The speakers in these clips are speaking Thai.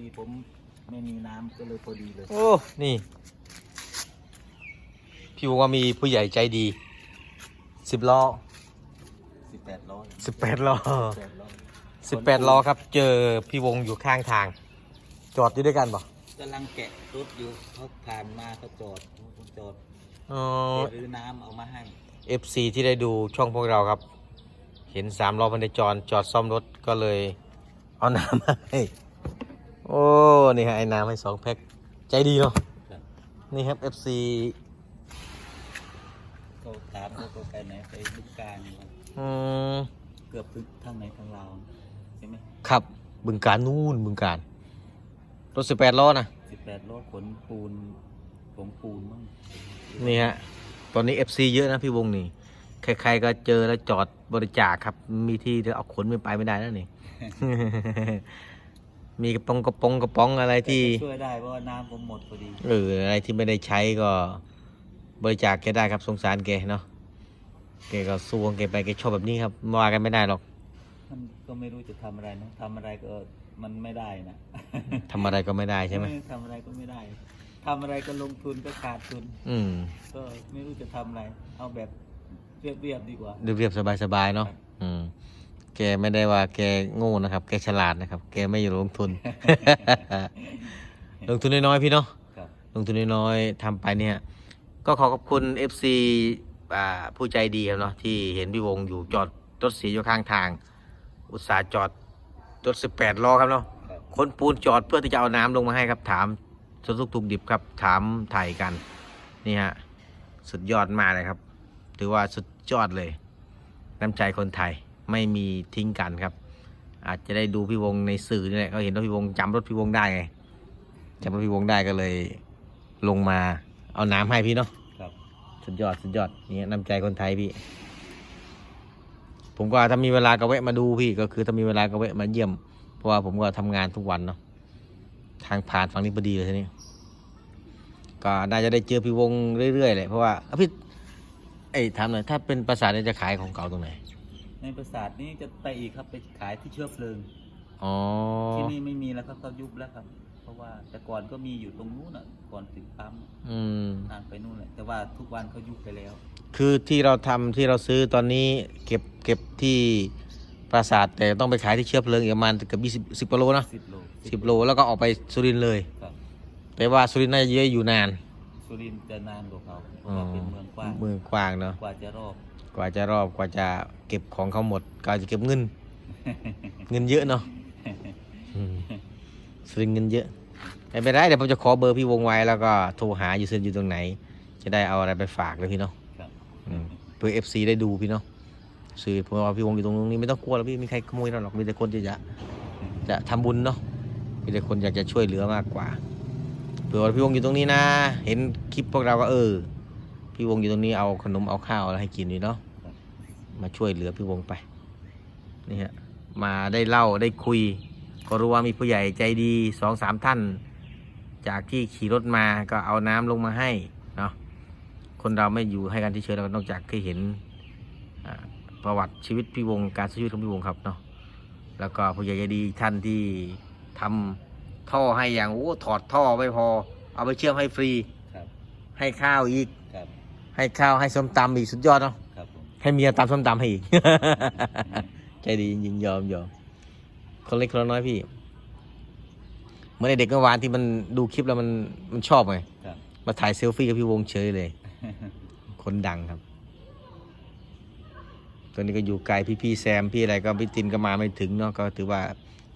ดีผมไม่มีน้ำก็เลยพอดีเลย โอ้ นี่ พี่บอกว่ามีผู้ใหญ่ใจดีสิบล้อสิบแปดร้อยสิบแปดล้อแปดร้อยสิบแปดล้อครับ เจอพี่วงอยู่ข้างทาง จอดอยู่ด้วยกันปะกำลังแกะรถอยู่เขาผ่านมาเขาจอดเขาจอดอ๋อหรือน้ำเอามาให้เอฟซีที่ได้ดูช่องพวกเราครับ เห็นสามล้อพันในจรจอดซ่อมรถก็เลย เอาน้ำมาให้ โอ้ นี่ฮะไอ้น้ำให้สองแพ็คใจดีเนาะครับนี่ครับ FC เขาถามเขาไปไหนไปบึงการนี่วะอืมเกือบถึงทางไหนทางลาวใช่ไหมครับบึงการนู่นบึงการรถสิบแปดล้อนะสิบแปดล้อขนปูนผงปูนมั้งนี่ฮะตอนนี้ FC เยอะนะพี่วงนี่ใครๆก็เจอแล้วจอดบริจาคครับ มีที่จะเอาขนไปไม่ได้แล้วนี่ มีกระป๋องกระป๋องกระป๋องอะไรที่ แต่ก็ช่วยได้เพราะว่าน้ำผมหมดพอดีเอออะไรที่ไม่ได้ใช้ก็บริจาคแกได้ครับสงสารแกเนาะแกก็สู้ของแกไปแกชอบแบบนี้ครับว่ากันไม่ได้หรอกมันก็ไม่รู้จะทำอะไรนะทำอะไรก็มันไม่ได้นะทำอะไรก็ไม่ได้ใช่ไหมเออทำอะไรก็ไม่ได้ทำอะไรก็ลงทุนก็ขาดทุน อืมก็ไม่รู้จะทำอะไร เอาแบบเรียบๆดีกว่า เรียบๆสบายๆเนาะอืม แกไม่ได้ว่าแกโง่นะครับ แกฉลาดนะครับ แกไม่อยู่ลงทุน ลงทุนน้อยๆพี่เนาะครับ ลงทุนน้อยๆทำไปเนี่ย ก็ขอขอบคุณ FC อ่าผู้ใจดีครับเนาะที่เห็นพี่วงอยู่จอดรถสีอยู่ข้างทาง อุตส่าห์จอดรถ 18ล้อครับเนาะครับ คนปูนจอดเพื่อที่จะเอาน้ำลงมาให้ครับถามสุทุกทุกดิบครับ ถามไถ่ายกัน นี่ฮะ สุดยอดมากเลยครับ ถือว่าสุดยอดเลย น้ำใจคนไทย ไม่มีทิ้งกันครับ อาจจะได้ดูพี่วงในสื่อนี่แหละเขาเห็นว่าพี่วงจำรถพี่วงได้ไงจำรถพี่วงได้ก็เลย ลงมาเอาน้ำให้พี่เนาะครับสุดยอดสุดยอดนี่น้ำใจคนไทยพี่ ผมก็ถ้ามีเวลาก็แวะมาดูพี่ก็คือถ้ามีเวลาก็แวะมาเยี่ยม เพราะว่าผมก็ทำงานทุกวันเนาะทางผ่านฝั่งนี้พอดีเลยทีนี้ก็น่าจะได้เจอพี่วงเรื่อยๆเลยเพราะว่าเอ้าพี่ไอ้ยถามหน่อยถ้าเป็นภาษาเนี่ยจะขายของเก่าตรงไหน ในปราสาทนี้จะไปอีกครับไปขายที่เชื้อเพลิง อ๋อ ที่นี่ไม่มีแล้วครับเขายุบแล้วครับ เพราะว่าแต่ก่อนก็มีอยู่ตรงนู้นอะก่อนถึงปั๊มอืม ทางไปนู่นแหละแต่ว่าทุกวันเขายุบไปแล้ว คือที่เราทำที่เราซื้อตอนนี้เก็บเก็บที่ปราสาทแต่ต้องไปขายที่เชื้อเพลิงอีกประมาณเกือบยี่สิบสิบโลนะสิบโลสิบโลแล้วก็ออกไปสุรินทร์เลย ครับแต่ว่าสุรินทร์น่าจะเยอะอยู่นานสุรินทร์จะนานกว่าเขาเพราะว่าเป็นเมืองกว้างเมืองกว้างเนาะกว่าจะรอบ กว่าจะรอบกว่าจะเก็บของเขาหมดกว่าจะเก็บเงิน เงินเยอะเนาะอืมสุรินทร์เงินเยอะไม่เป็นไรเดี๋ยวผมจะขอเบอร์พี่วงไว้แล้วก็โทรหาอยู่เซนอยู่ตรงไหน จะได้เอาอะไรไปฝากเลยพี่เนาะครับอืมเพื่อเอฟซีได้ดูพี่เนาะสื่อผมว่าพี่วงอยู่ตรงนี้ไม่ต้องกลัวหรอกพี่ไม่มีใครขโมยเราหรอกมีแต่คนที่จะจะทำบุญเนาะมีแต่คนอยากจะช่วยเหลือมากกว่าเผื่อว่าพี่วงอยู่ตรงนี้นะ เห็นคลิปพวกเราก็เออ พี่วงอยู่ตรงนี้เอาขนมเอาข้าวอะไรให้กินนี่เนาะมาช่วยเหลือพี่วงไปนี่ฮะมาได้เล่าได้คุย ก็รู้ว่ามีผู้ใหญ่ใจดีสองสามท่าน จากที่ขี่รถมาก็เอาน้ำลงมาให้เนาะคนเราไม่อยู่ให้กันที่เฉยๆเรานอกจากเคยเห็นอ่าประวัติชีวิตพี่วงการใช้ชีวิตของพี่วงครับเนาะแล้วก็ผู้ใหญ่ใจดีท่านที่ทำท่อให้อย่างโอ้ถอดท่อไม่พอ เอาไปเชื่อมให้ฟรีครับให้ข้าวอีกครับ ให้ข้าวให้ส้มตำอีกสุดยอดเนาะครับผมให้เมียตำส้มตำให้อีก ใจดีจริงๆยอมยอมคนเล็กคนน้อยพี่เหมื่อนไอเด็กเมื่อวานที่มันดูคลิปแล้วมันมันชอบไงครับ มาถ่ายเซลฟี่กับพี่วงเฉยเลย คนดังครับ ตอนนี้ก็อยู่ไกลพี่พี่ๆแซมพี่อะไรก็พี่ตินก็มาไม่ถึงเนาะก็ถือว่า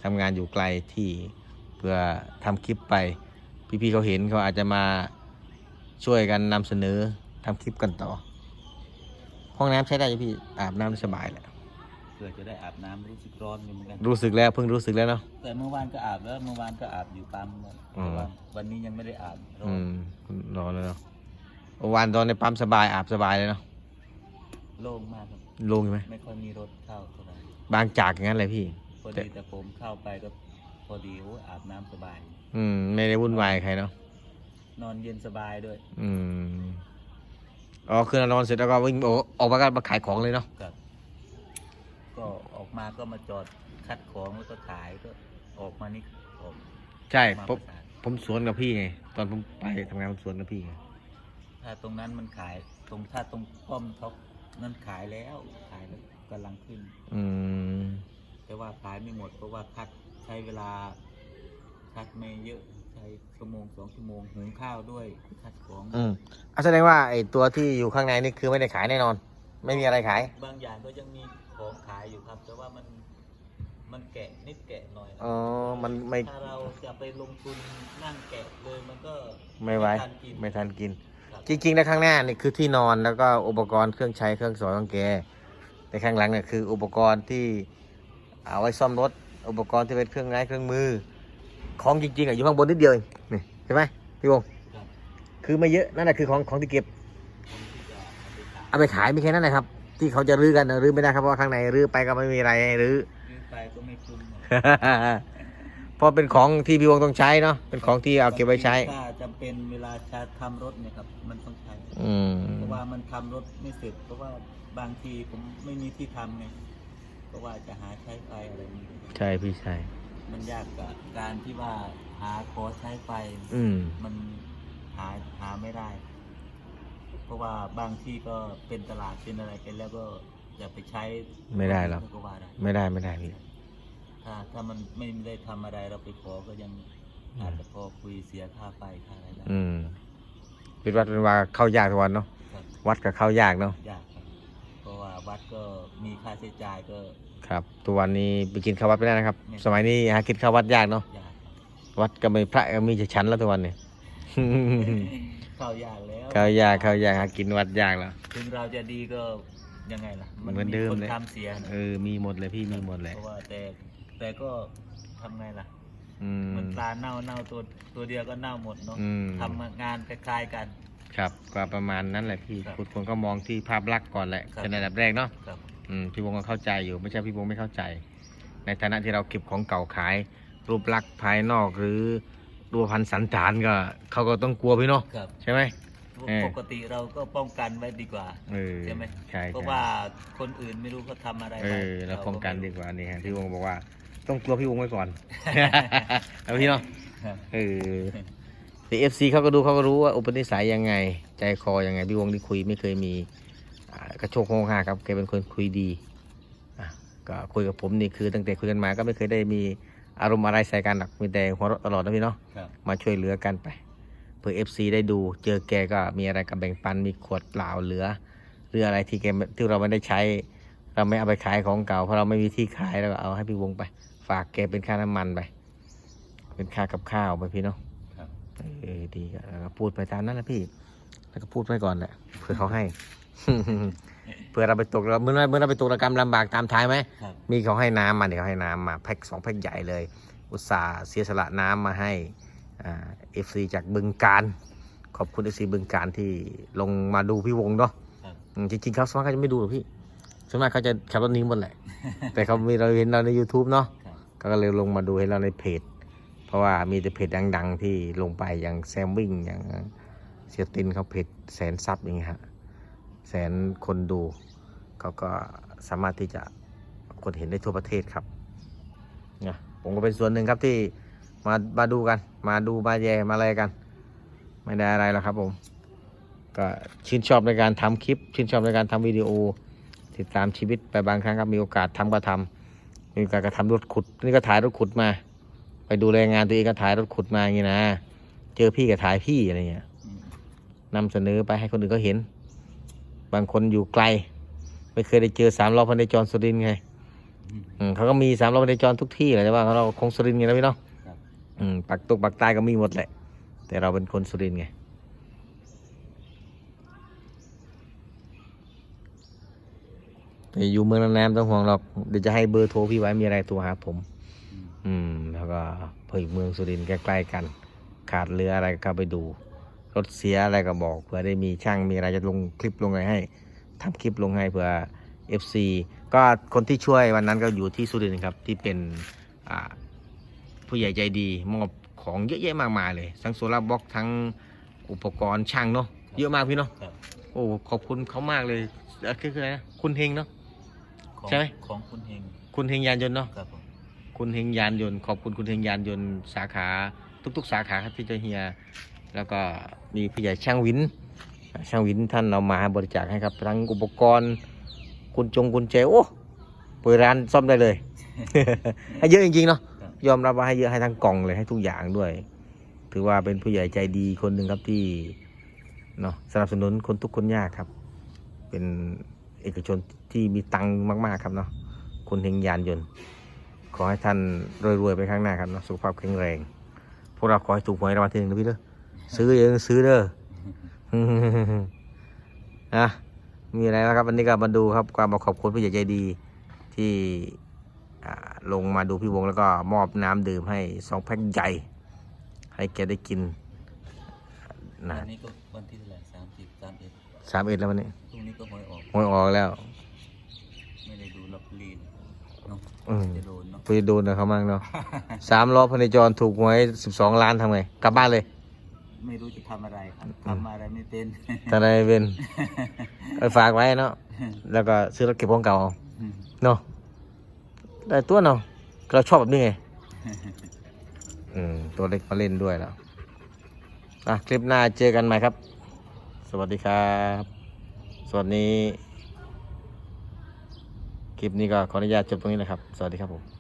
ทำงานอยู่ไกลที่เพื่อทำคลิปไป พี่พี่ๆเขาเห็นเขาอาจจะมาช่วยกันนำเสนอ ทำคลิปกันต่อ ห้องน้ำใช้ได้ไหมพี่ อาบน้ำสบายแหละ เพื่อจะได้อาบน้ำรู้สึกร้อนอยู่เหมือนกัน รู้สึกแล้วเพิ่งรู้สึกแล้วเนาะ แต่เมื่อวานก็อาบแล้วเมื่อวานก็อาบอยู่ปั๊มอืแต่มว่าวันนี้ยังไม่ได้อาบร้ออืนมรอแล้วเนาะเมื่อวานตอนในปั๊มสบายอาบสบายเลยเนาะโล่งมากครับ โลงใช่ไหม ไม่ค่อยมีรถเข้าเท่าไหร่บางจากอย่างนั้นเลยพี่ พอดีแต่ผมเข้าไปก็พอดีโอ้ยอาบน้ำสบาย อืม ไม่ได้วุ่นวายกับใครเนาะ นอนเย็นสบายด้วย อืม อ๋อคือนอนเสร็จแล้วก็วิ่งออกออกมาก็มาขายของเลยเนาะครับ ก็ออกมาก็มาจอดคัดของแล้วก็ขายก็ออกมานี่ออกใช่มาผมประสานผมสวนกับพี่ไงตอนผมไปทำงานผมสวนกับพี่ไงถ้าตรงนั้นมันขายตรงถ้าตรงป้อมเขานั่นขายแล้วขายแล้วกำลังขึ้น อืมแต่ว่าขายไม่หมดเพราะว่าคัดใช้เวลาคัดไม่เยอะ ใช้ชั่วโมงสองชั่วโมงหุงข้าวด้วยคัดของอืมอะแสดงว่าไอ้ตัวที่อยู่ข้างในนี่คือไม่ได้ขายแน่นอน ไม่มีอะไรขาย บางอย่างก็ยังมีของขายอยู่ครับ แต่ว่ามันมันแกะนิดแกะหน่อยนะอ๋อ มันไม่ถ้าเราจะไปลงทุนนั่งแกะเลยมันก็ไม่ไหวทันกินไม่ทันกิน ครับจริงๆแล้วข้างหน้านี่คือที่นอนแล้วก็อุปกรณ์เครื่องใช้เครื่องสอนของแก แต่ข้างหลังเนี่ยคืออุปกรณ์ที่เอาไว้ซ่อมรถ อุปกรณ์ที่เป็นเครื่องไม้เครื่องมือ ของจริงๆอะอยู่ข้างบนนิดเดียวเองนี่ใช่ไหมพี่วงศ์ครับคือไม่เยอะนั่นแหละคือของของที่เก็บคนที่จะเอาไปขายเอาไปขายมีแค่นั้นแหละครับ ที่เขาจะรื้อกันนะรื้อไม่ได้ครับเพราะว่าข้างในรื้อไปก็ไม่มีอะไรให้รื้อซื้อไปก็ไม่คุ้มหรอกเพราะเป็นของที่พี่วงศ์ต้องใช้เนาะเป็นของที่เอาเก็บไว้ใช้ ถ้าจำเป็นเวลาจะทำรถเนี่ยครับมันต้องใช้ อืมเพราะว่ามันทำรถไม่เสร็จ เพราะว่าบางทีผมไม่มีที่ทำไงเพราะว่าจะหาใช้ไฟอะไรนี่ใช่พี่ใช่ มันยากกับการที่ว่าหาขอใช้ไฟอืม มันหาหาไม่ได้ เพราะว่าบางที่ก็เป็นตลาดเป็นอะไรไปแล้วก็อย่าไปใช้ไม่ได้หรอก ก็ว่าได้ ไม่ได้ไม่ได้พี่ ถ้าถ้ามันไม่ได้ทำอะไรเราไปขอก็ยังอืม อาจจะพอคุยเสียค่าไฟค่าอะไรได้อืมเป็นวัดเป็นว่าเข้ายากทุกวันเนาะ ครับวัดกับเข้ายากเนาะ ยากครับเพราะ ว่าวัดก็มีค่าใช้จ่ายก็ครับตัววันนี้ไปกินข้าววัดไม่ได้นะครับไม่สมัยนี้หากินข้าววัดยากเนาะยากครับวัดก็ไม่พระก็มีแต่ชั้นแล้วทุกวันเนี่ยเข้ายากแล้วข้าวยากข้าวยากหากินวัดยากแล้วถึงเราจะดีก็ยังไงล่ะเหมือนเดิมคนเลยทำเสียนะเออมีหมดเลยพี่มีหมดเลยเพราะว่าแต่แต่ก็ทำไงล่ะอืมเหมันปลาเน่าเน่าตัวตัวเดียวก็เน่าหมดเนาะอืมทำงานคล้ายๆกัน ครับก็ประมาณนั้นแหละพี่ครับคุณคนก็มองที่ภาพลักษณ์ก่อนแหละครับ เป็นอันดับแรกเนาะครับอืมพี่วงก็เข้าใจอยู่ไม่ใช่พี่วงไม่เข้าใจ ในฐานะที่เราเก็บของเก่าขาย รูปลักษณ์ภายนอกหรือรูปพันธ์สันฐานก็เขาก็ต้องกลัวพี่เนาะครับใช่ไหม เออ ปกติเราก็ป้องกันไว้ดีกว่า เออใช่ไหม ใช่เพราะใช่ ว่าคนอื่นไม่รู้เขาทำอะไรเอไว้อเราป้องกันดีไกว่านี่ฮะพี่วงบอกว่าต้องกลัวพี่วงไว้ก่อน เอาพี่เนาะครับ เออ แต่เอฟซีเขาก็ดูเขาก็รู้ว่าอุปนิสัยยังไง ใจคอยังไงพี่วงที่คุยไม่เคยมีอ่ากระโชกโฮงฮาครับแกเป็นคนคุยดีอะก็คุยกับผมนี่คือตั้งแต่คุยกันมาก็ไม่เคยได้มีอารมณ์อะไรใส่กันหรอกมีแต่หัวเราะตลอดนะพี่เนาะครับมาช่วยเหลือกันไปเพื่อเอฟซีได้ดู เจอแกก็มีอะไรกับแบ่งปันมีขวดเปล่าเหลือหรืออะไรที่แกไม่ที่เราไม่ได้ใช้ เราไม่เอาไปขายของเก่าเพราะเราไม่มีที่ขายเราก็เอาให้พี่วงไป ฝากแกเป็นค่าน้ำมันไป เป็นค่ากับข้าวไปพี่เนาะครับ เออดีก็แล้วก็พูดไปตามนั้นนะพี่ แล้วก็พูดไปก่อนแหละเผื่อเขาให้เผื่อเราไปตกเราเมื่อเมื่อเราไปตกระกรรมลำบากตามท้ายไหมครับมีเขาให้น้ำมาเดี๋ยวเขาให้น้ำมาแพ็คสองแพ็คใหญ่เลย อุตส่าห์เสียสละน้ำมาให้อ่าเอฟซีจากบึงการขอบคุณเอฟซีบึงการที่ลงมาดูพี่วงเนาะครับอืมจริงๆเขาสวนมากเขาจะไม่ดูหรอกพี่ส่วนมากเขาจะขับรถหนี้หมดแหละแต่เขามีเราเห็นเราใน YouTube เนาะครับเขาก็เลยลงมาดูให้เราในเพจเพ ราะว่ามีแต่เพจดัง ๆ ที่ลงไปอย่างแซมวิ่งอย่างเสียตินเขาเพจแสนซับอย่างเงี้ยฮะแสนคนดูเขาก็สามารถที่จะคนเห็นได้ทั่วประเทศครับนะผมก็เป็นส่วนหนึ่งครับที่มามาดูกัน มาดูมาแย่มาอะไรกัน ไม่ได้อะไรหรอกครับผมก็ชื่นชอบในการทำคลิป ชื่นชอบในการทำวิดีโอ ติดตามชีวิตไปบางครั้งครับมีโอกาสทำก็ทำมีโอกาสก็ทำรถขุด นี่ก็ถ่ายรถขุดมา ดูแลงานตัวเองก็ถ่ายรถขุดมาอย่างนี้นะ เจอพี่ก็ถ่ายพี่อะไรเงี้ยอืมนำเสนอไปให้คนอื่นเขาเห็น บางคนอยู่ไกล ไม่เคยได้เจอสามล้อพันในจรสุรินทร์ไงอืมอืมเขาก็มีสามล้อพันในจรทุกที่แหละแต่ว่าเราคงสุรินทร์ไงนะพี่เนาะครับอืมปักตกปักใต้ก็มีหมดแหละ แต่เราเป็นคนสุรินทร์ไงแต่อยู่เมืองนานๆต้องห่วงหรอกเดี๋ยวจะให้เบอร์โทรพี่ไว้มีอะไรโทรหาผม อืมอืมแล้ว ก็เผื่อเมืองสุรินทร์ใกล้ๆกัน ขาดเรืออะไรก็เข้าไปดู รถเสียอะไรก็บอกเผื่อได้มีช่างมีอะไรจะลงคลิปลงอะไรให้ทำคลิปลงให้เผื่อ FC ก็คนที่ช่วยวันนั้นก็อยู่ที่สุรินทร์ครับที่เป็นอ่าผู้ใหญ่ใจดีมอบของเยอะแยะมากมายเลย ทั้งโซลาร์บล็อกทั้งอุปกรณ์ช่างเนาะเยอะมากพี่เนาะครับโอ้ขอบคุณเขามากเลยเอ่อคือคืออะไรนะคุณเฮงเนาะของใช่ไหมของคุณเฮงคุณเฮงยานยนต์เนาะ คุณเฮงยานยนต์ขอบคุณคุณเฮงยานยนต์สาขาทุก ๆ สาขาครับที่เจ้าเฮีย แล้วก็มีผู้ใหญ่ช่างวิน ช่างวินท่านเอามาบริจาคให้ครับทั้งอุปกรณ์กุญจงกุญแจโอ้เปิดร้านซ่อมได้เลย ให้เยอะจริงๆเนาะยอมรับว่าให้เยอะให้ทั้งกล่องเลยให้ทุกอย่างด้วย ถือว่าเป็นผู้ใหญ่ใจดีคนหนึ่งครับที่เนาะสนับสนุนคนทุกคนยากครับ เป็นเอกชนที่มีตังค์มาก ๆ ครับเนาะคุณเฮงยานยนต์ ขอให้ท่านรวยๆไปข้างหน้าครับเนาะสุขภาพแข็งแรง พวกเราขอให้ถูกหวยรางวัลที่หนึ่งนะพี่เด้อซื้อเองซื้อเด้อนะมีอะไรนะครับวันนี้ก็มาดูครับความขอบคุณผู้ใหญ่ใจดีที่อ่าลงมาดูพี่วงแล้วก็มอบน้ำดื่มให้สองแพ็คใหญ่ ให้แกได้กินนะวันนี้ก็วันที่เท่าไหร่สามสิบสามเอ็ดสามเอ็ดแล้ววันนี้พรุ่งนี้ก็หวยออกหวยออกแล้ว ไม่ได้ดูลอตเตอรี่เนาะ อืมจะโดนเนาะไปโดนนะเขามั่งเนาะ สามล้อพเนจรถูกหวยสิบสองล้านทำไง กลับบ้านเลยไม่รู้จะทำอะไรครับทำอะไรไม่เป็น ทนายเป็นไปฝากไว้เนาะ แล้วก็ซื้อรถเก็บของเก่าเอาเนาะ ได้ตัวเนาะ เราชอบแบบนี้ไง อืม ตัวเล็กมาเล่นด้วยแล้วอะ คลิปหน้าเจอกันใหม่ครับ สวัสดีครับ สวัสดีค ลิปนี้ก็ขออนุญาตจบตรงนี้นะครับ สวัสดีครับผม